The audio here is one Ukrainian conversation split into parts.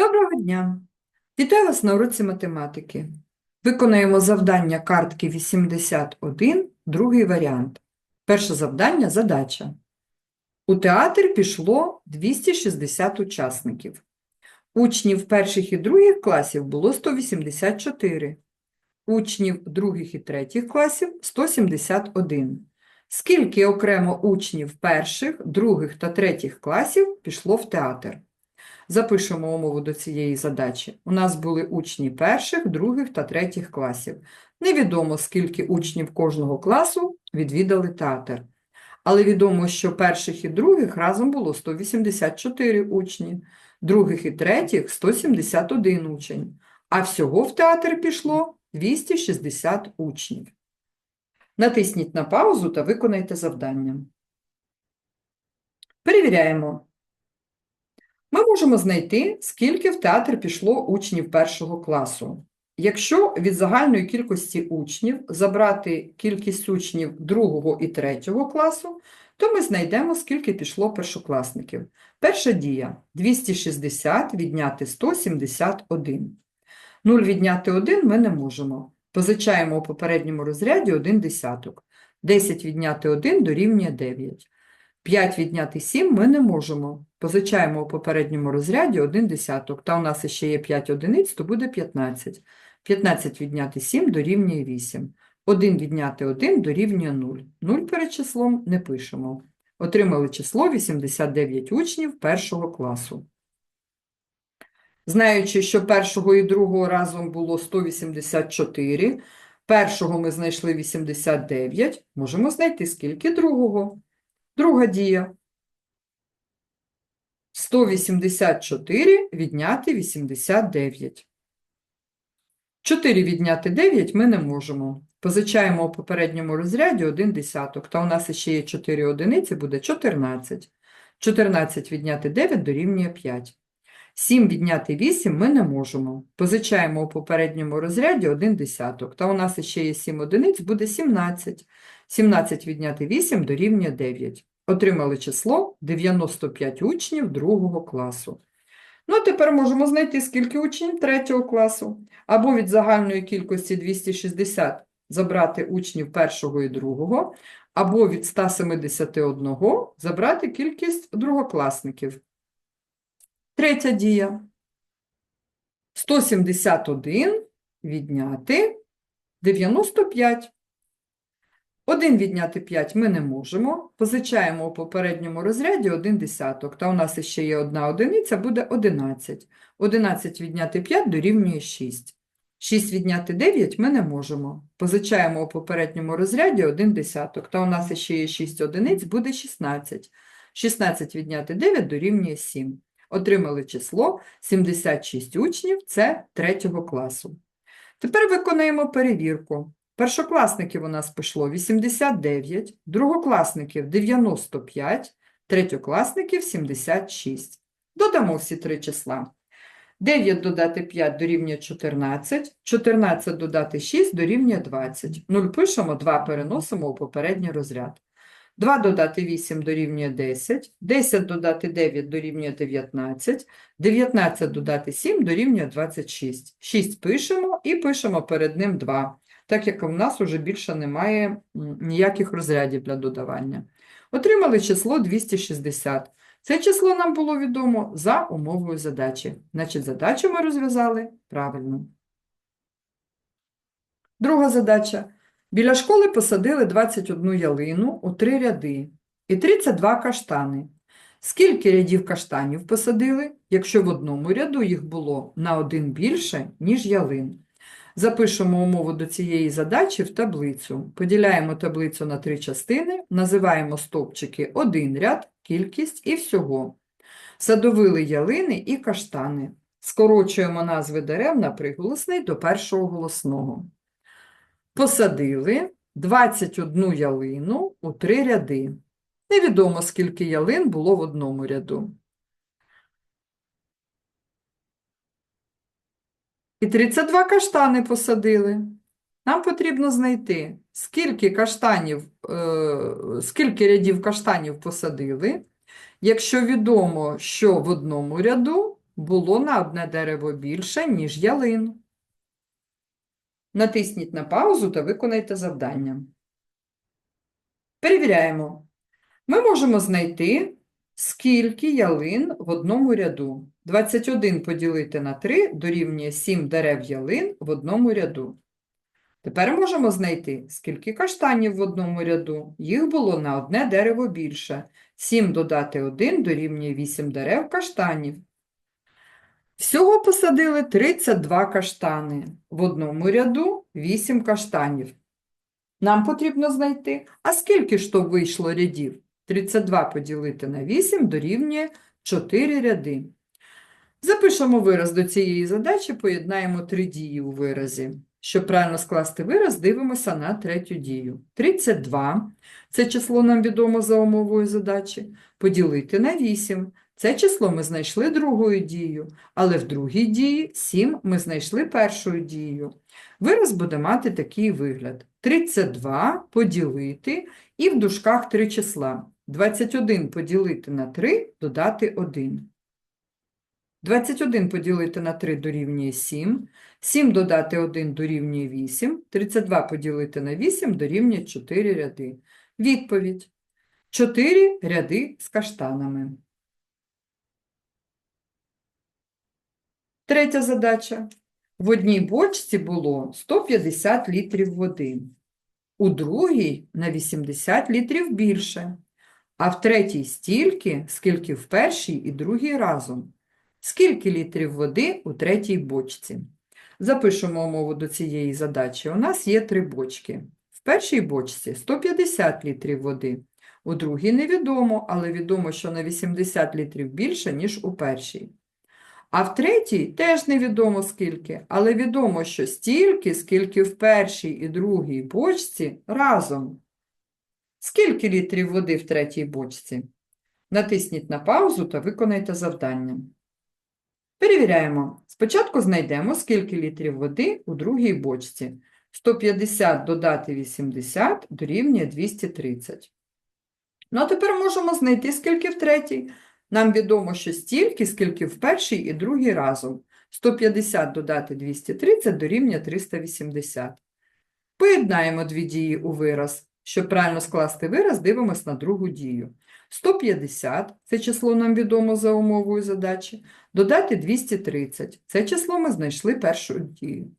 Доброго дня! Вітаю вас на уроці математики. Виконаємо завдання картки 81, другий варіант. Перше завдання – задача. У театр пішло 260 учасників. Учнів перших і других класів було 184. Учнів других і третіх класів – 171. Скільки окремо учнів перших, других та третіх класів пішло в театр? Запишемо умову до цієї задачі. У нас були учні перших, других та третіх класів. Невідомо, скільки учнів кожного класу відвідали театр. Але відомо, що перших і других разом було 184 учні, других і третіх – 171 учень, а всього в театр пішло 260 учнів. Натисніть на паузу та виконайте завдання. Перевіряємо. Ми можемо знайти, скільки в театр пішло учнів першого класу. Якщо від загальної кількості учнів забрати кількість учнів другого і третього класу, то ми знайдемо, скільки пішло першокласників. Перша дія – 260 відняти 171. 0 відняти 1 ми не можемо. Позичаємо у попередньому розряді 1 десяток. 10 відняти 1 дорівнює 9. 5 відняти 7 ми не можемо. Позичаємо у попередньому розряді 1 десяток. Та у нас ще є 5 одиниць, то буде 15. 15 відняти 7 дорівнює 8. 1 відняти 1 дорівнює 0. 0 перед числом не пишемо. Отримали число 89 учнів першого класу. Знаючи, що першого і другого разом було 184, першого ми знайшли 89, можемо знайти скільки другого. Друга дія. 184 відняти 89. 4 відняти 9 ми не можемо. Позичаємо у попередньому розряді 1 десяток, та у нас ще є 4 одиниці, буде 14. 14 відняти 9 дорівнює 5. 7 відняти 8 ми не можемо. Позичаємо у попередньому розряді 1 десяток, та у нас ще є 7 одиниць, буде 17. 17 відняти 8 дорівнює 9. Отримали число 95 учнів другого класу. Ну, а тепер можемо знайти, скільки учнів третього класу. Або від загальної кількості 260 забрати учнів першого і другого, або від 171 забрати кількість другокласників. Третя дія. 171 відняти 95. 1 відняти 5 ми не можемо. Позичаємо у попередньому розряді 1 десяток. Та у нас ще є одна одиниця, буде 11. 11 відняти 5 дорівнює 6. 6 відняти 9 ми не можемо. Позичаємо у попередньому розряді 1 десяток. Та у нас ще є 6 одиниць, буде 16. 16 відняти 9 дорівнює 7. Отримали число 76 учнів, це 3 класу. Тепер виконаємо перевірку. Першокласників у нас пішло 89, другокласників 95, третьокласників 76. Додамо всі три числа. 9 додати 5 дорівнює 14, 14 додати 6 дорівнює 20. 0 пишемо, 2 переносимо у попередній розряд. 2 додати 8 дорівнює 10, 10 додати 9 дорівнює 19, 19 додати 7 дорівнює 26. 6 пишемо і пишемо перед ним 2 так як у нас вже більше немає ніяких розрядів для додавання. Отримали число 260. Це число нам було відомо за умовою задачі. Значить, задачу ми розв'язали правильно. Друга задача. Біля школи посадили 21 ялину у три ряди і 32 каштани. Скільки рядів каштанів посадили, якщо в одному ряду їх було на один більше, ніж ялин? Запишемо умову до цієї задачі в таблицю. Поділяємо таблицю на три частини, називаємо стовпчики один ряд, кількість і всього. Садовили ялини і каштани. Скорочуємо назви дерев на приголосний до першого голосного. Посадили 21 ялину у три ряди. Невідомо, скільки ялин було в одному ряду. І 32 каштани посадили. Нам потрібно знайти, скільки каштанів, е, скільки рядів каштанів посадили, якщо відомо, що в одному ряду було на одне дерево більше, ніж ялин. Натисніть на паузу та виконайте завдання. Перевіряємо. Ми можемо знайти, скільки ялин в одному ряду. 21 поділити на 3 дорівнює 7 дерев ялин в одному ряду. Тепер можемо знайти, скільки каштанів в одному ряду. Їх було на одне дерево більше. 7 додати 1 дорівнює 8 дерев каштанів. Всього посадили 32 каштани. В одному ряду 8 каштанів. Нам потрібно знайти, а скільки ж то вийшло рядів? 32 поділити на 8 дорівнює 4 ряди. Запишемо вираз до цієї задачі, поєднаємо три дії у виразі. Щоб правильно скласти вираз, дивимося на третю дію. 32 – це число нам відомо за умовою задачі. Поділити на 8 – це число ми знайшли другою дією, але в другій дії 7 ми знайшли першою дією. Вираз буде мати такий вигляд. 32 поділити і в дужках три числа. 21 поділити на 3 додати 1. 21 поділити на 3 дорівнює 7, 7 додати 1 дорівнює 8, 32 поділити на 8 дорівнює 4 ряди. Відповідь. 4 ряди з каштанами. Третя задача. В одній бочці було 150 літрів води, у другій на 80 літрів більше, а в третій стільки, скільки в першій і другій разом. Скільки літрів води у третій бочці? Запишемо умову до цієї задачі. У нас є три бочки. В першій бочці 150 літрів води, у другій невідомо, але відомо, що на 80 літрів більше, ніж у першій. А в третій теж невідомо скільки, але відомо, що стільки, скільки в першій і другій бочці разом. Скільки літрів води в третій бочці? Натисніть на паузу та виконайте завдання. Перевіряємо. Спочатку знайдемо, скільки літрів води у другій бочці. 150 додати 80 дорівнює 230. Ну, а тепер можемо знайти, скільки в третій. Нам відомо, що стільки, скільки в першій і другій разом. 150 додати 230 дорівнює 380. Поєднаємо дві дії у вираз. Щоб правильно скласти вираз, дивимось на другу дію. 150 – це число нам відомо за умовою задачі. Додати 230 – це число ми знайшли першу дію.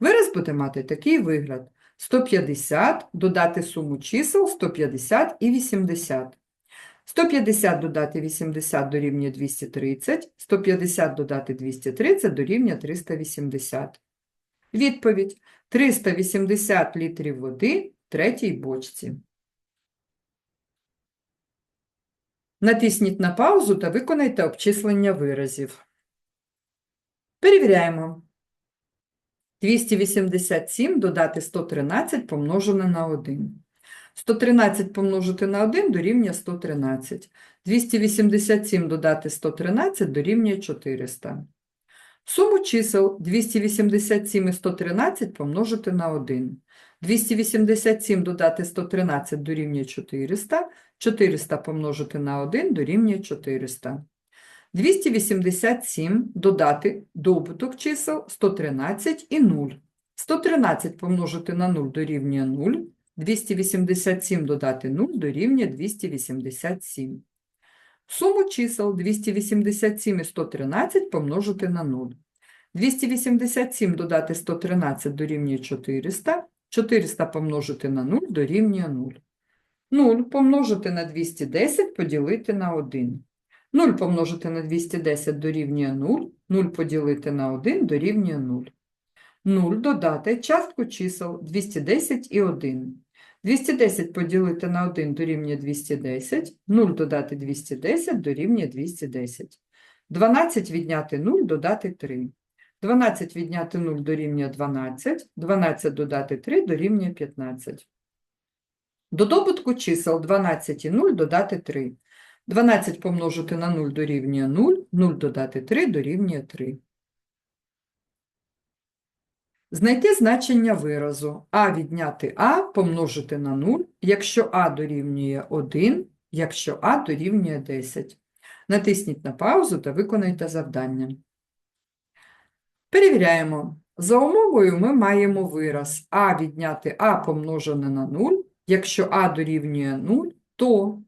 Вираз буде мати такий вигляд. 150 додати суму чисел 150 і 80. 150 додати 80 дорівнює 230, 150 додати 230 дорівнює 380. Відповідь. 380 літрів води третій бочці. Натисніть на паузу та виконайте обчислення виразів. Перевіряємо. 287 додати 113 помножене на 1. 113 помножити на 1 дорівнює 113. 287 додати 113 дорівнює 400. Суму чисел 287 і 113 помножити на 1. 287 додати 113 дорівнює 400, 400 помножити на 1 дорівнює 400. 287 додати добуток чисел 113 і 0. 113 помножити на 0 дорівнює 0, 287 додати 0 дорівнює 287. Суму чисел 287 і 113 помножити на 0. 287 додати 113 дорівнює 400, 400 помножити на 0 дорівнює 0. 0 помножити на 210 поділити на 1. 0 помножити на 210 дорівнює 0, 0 поділити на 1 дорівнює 0. 0 додати частку чисел 210 і 1. 210 поділити на 1 дорівнює 210, 0 додати 210 дорівнює 210. 12 відняти 0 додати 3. 12 відняти 0 дорівнює 12, 12 додати 3 дорівнює 15. До добутку чисел 12 і 0 додати 3. 12 помножити на 0 дорівнює 0, 0 додати 3 дорівнює 3. Знайти значення виразу а відняти а помножити на 0, якщо а дорівнює 1, якщо а дорівнює 10. Натисніть на паузу та виконайте завдання. Перевіряємо. За умовою ми маємо вираз а відняти а помножене на 0. Якщо а дорівнює 0, то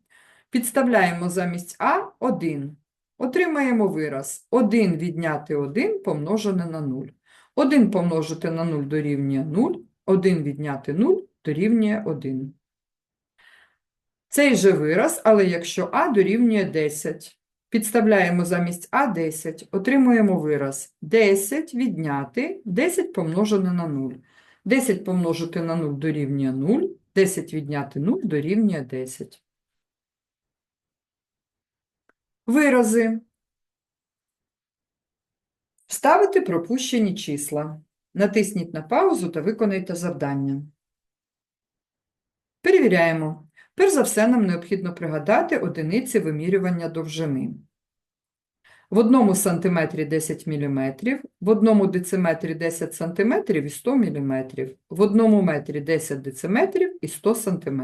підставляємо замість а 1. Отримаємо вираз 1 відняти 1 помножене на 0. 1 помножити на 0 дорівнює 0, 1 відняти 0 дорівнює 1. Цей же вираз, але якщо а дорівнює 10. Підставляємо замість а 10, отримуємо вираз 10 відняти 10 помножене на 0. 10 помножити на 0 дорівнює 0, 10 відняти 0 дорівнює 10. Вирази. Вставити пропущені числа. Натисніть на паузу та виконайте завдання. Перевіряємо. Перш за все, нам необхідно пригадати одиниці вимірювання довжини. В одному сантиметрі 10 мм, в одному дециметрі 10 см і 100 мм, в одному метрі 10 дециметрів і 100 см.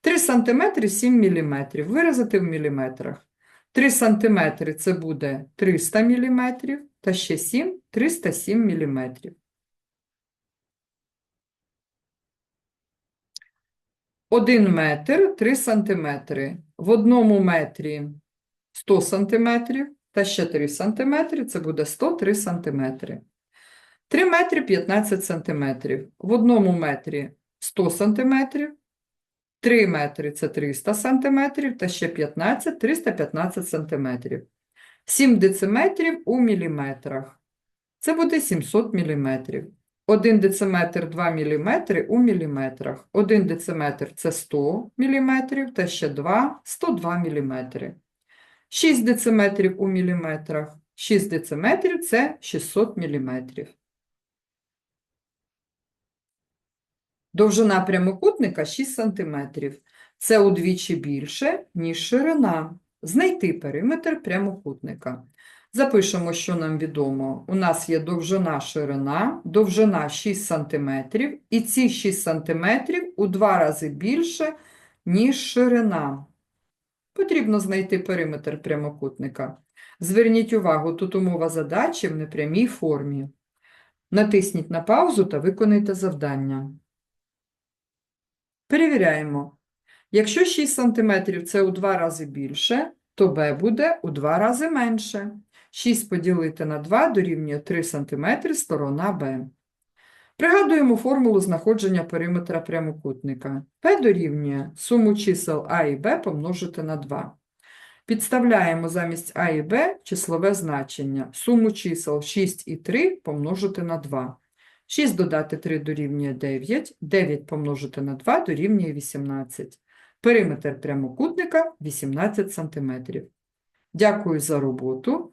3 см 7 мм. Виразити в міліметрах. 3 см – це буде 300 мм, та ще 7 – 307 мм. Один метр 3 сантиметри. В одному метрі 100 сантиметрів та ще 3 сантиметри, це буде 103 сантиметри. 3 метри 15 сантиметрів. В одному метрі 100 сантиметрів, 3 метри це 300 сантиметрів та ще 15 – 315 сантиметрів. 7 дециметрів у міліметрах. Це буде 700 міліметрів. 1 дециметр 2 мм у міліметрах. 1 дециметр – це 100 мм, та ще 2 – 102 мм. 6 дециметрів у міліметрах. 6 дециметрів – це 600 мм. Довжина прямокутника 6 см. Це удвічі більше, ніж ширина. Знайти периметр прямокутника. Запишемо, що нам відомо. У нас є довжина ширина, довжина 6 см, і ці 6 см у два рази більше, ніж ширина. Потрібно знайти периметр прямокутника. Зверніть увагу, тут умова задачі в непрямій формі. Натисніть на паузу та виконайте завдання. Перевіряємо. Якщо 6 см це у два рази більше, то b буде у два рази менше. 6 поділити на 2 дорівнює 3 см сторона b. Пригадуємо формулу знаходження периметра прямокутника. P дорівнює суму чисел a і b помножити на 2. Підставляємо замість a і b числове значення. Суму чисел 6 і 3 помножити на 2. 6 додати 3 дорівнює 9, 9 помножити на 2 дорівнює 18. Периметр прямокутника 18 см. Дякую за роботу.